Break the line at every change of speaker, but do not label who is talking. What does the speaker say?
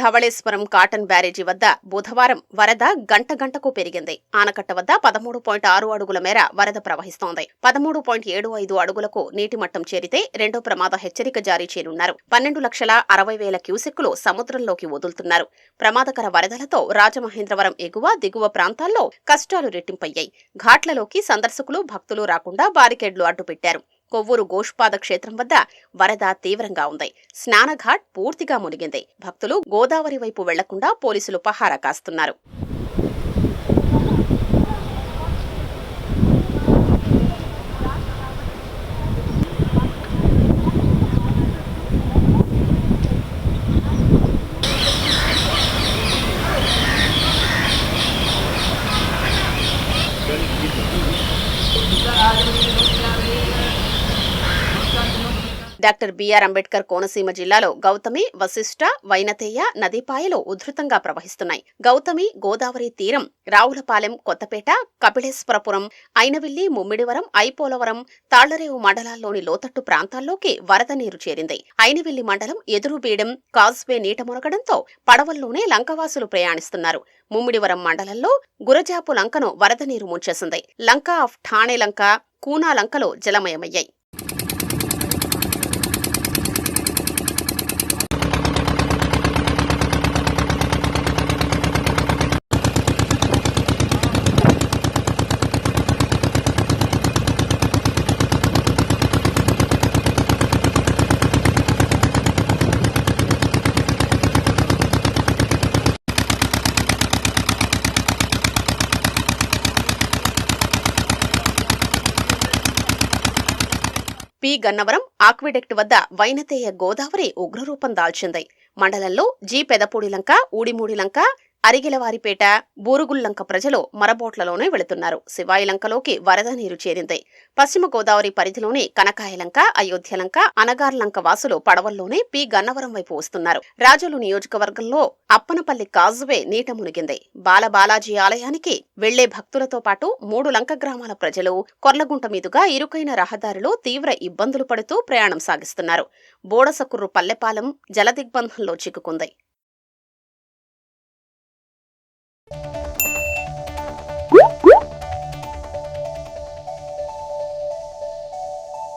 Dhavaleswaram Cotton barrage వద్ద బుధవారం వరద గంట గంటకు పెరిగింది. ఆనకట్ట వద్ద పదమూడు పాయింట్ ఆరు అడుగుల మేర వరద ప్రవహిస్తోంది. పదమూడు పాయింట్ ఏడు ఐదు అడుగులకు నీటి మట్టం చేరితే రెండో ప్రమాద హెచ్చరిక జారీ చేయనున్నారు. పన్నెండు లక్షల అరవై వేల క్యూసెక్కులు సముద్రంలోకి వదులుతున్నారు. ప్రమాదకర వరదలతో రాజమహేంద్రవరం ఎగువ దిగువ ప్రాంతాల్లో కష్టాలు రెట్టింపయ్యాయి. ఘాట్లలోకి సందర్శకులు భక్తులు రాకుండా బారికేడ్లు అడ్డుపెట్టారు. కొవ్వూరు గోష్పాద క్షేత్రం వద్ద వరద తీవ్రంగా ఉంది. స్నానఘాట్ పూర్తిగా మునిగింది. భక్తులు గోదావరి వైపు వెళ్ళకుండా పోలీసులు పహారా కాస్తున్నారు. Doctor B R Ambedkar Konaseema జిల్లాలో గౌతమి వశిష్ట వైనతేయ నదీపాయలు ఉధృతంగా ప్రవహిస్తున్నాయి. గౌతమి గోదావరి తీరం రావులపాలెం కొత్తపేట కపిళేశ్వరపురం ఐనవిల్లి ముమ్మిడివరం ఐపోలవరం తాళ్ళరేవు మండలాల్లోని లోతట్టు ప్రాంతాల్లోకి వరద నీరు చేరింది. ఐనవిల్లి మండలం ఎదురుబీడం కాజ్వే నీట మునగడంతో పడవల్లోనే లంకవాసులు ప్రయాణిస్తున్నారు. ముమ్మిడివరం మండలంలో గురజాపు లంకను వరద నీరు ముంచేసింది. లంక ఆఫ్ ఠాణే లంక కూనా లంకలో జలమయమయ్యాయి. పి గన్నవరం ఆక్విడెక్ట్ వద్ద వైనతేయ గోదావరి ఉగ్రరూపం దాల్చింది. మండలంలో జి పెదపూడి లంక ఊడిమూడి లంక అరిగిలవారిపేట బూరుగుల్లంక ప్రజలు మరబోట్లలోనే వెళుతున్నారు. శివాయిలంకలోకి వరద నీరు చేరింది. పశ్చిమ గోదావరి పరిధిలోని కనకాయలంక అయోధ్యలంక అనగార్లంక వాసులు పడవల్లోనే పి. గన్నవరం వైపు వస్తున్నారు. రాజులు నియోజకవర్గంలో అప్పనపల్లి కాజువే నీట మునిగింది. బాలబాలాజీ ఆలయానికి వెళ్ళే భక్తులతో పాటు మూడు లంక గ్రామాల ప్రజలు కొర్లగుంట మీదుగా ఇరుకైన రహదారిలో తీవ్ర ఇబ్బందులు పడుతూ ప్రయాణం సాగిస్తున్నారు. బోడసకుర్రు పల్లెపాలెం జలదిగ్బంధంలో చిక్కుకుంది.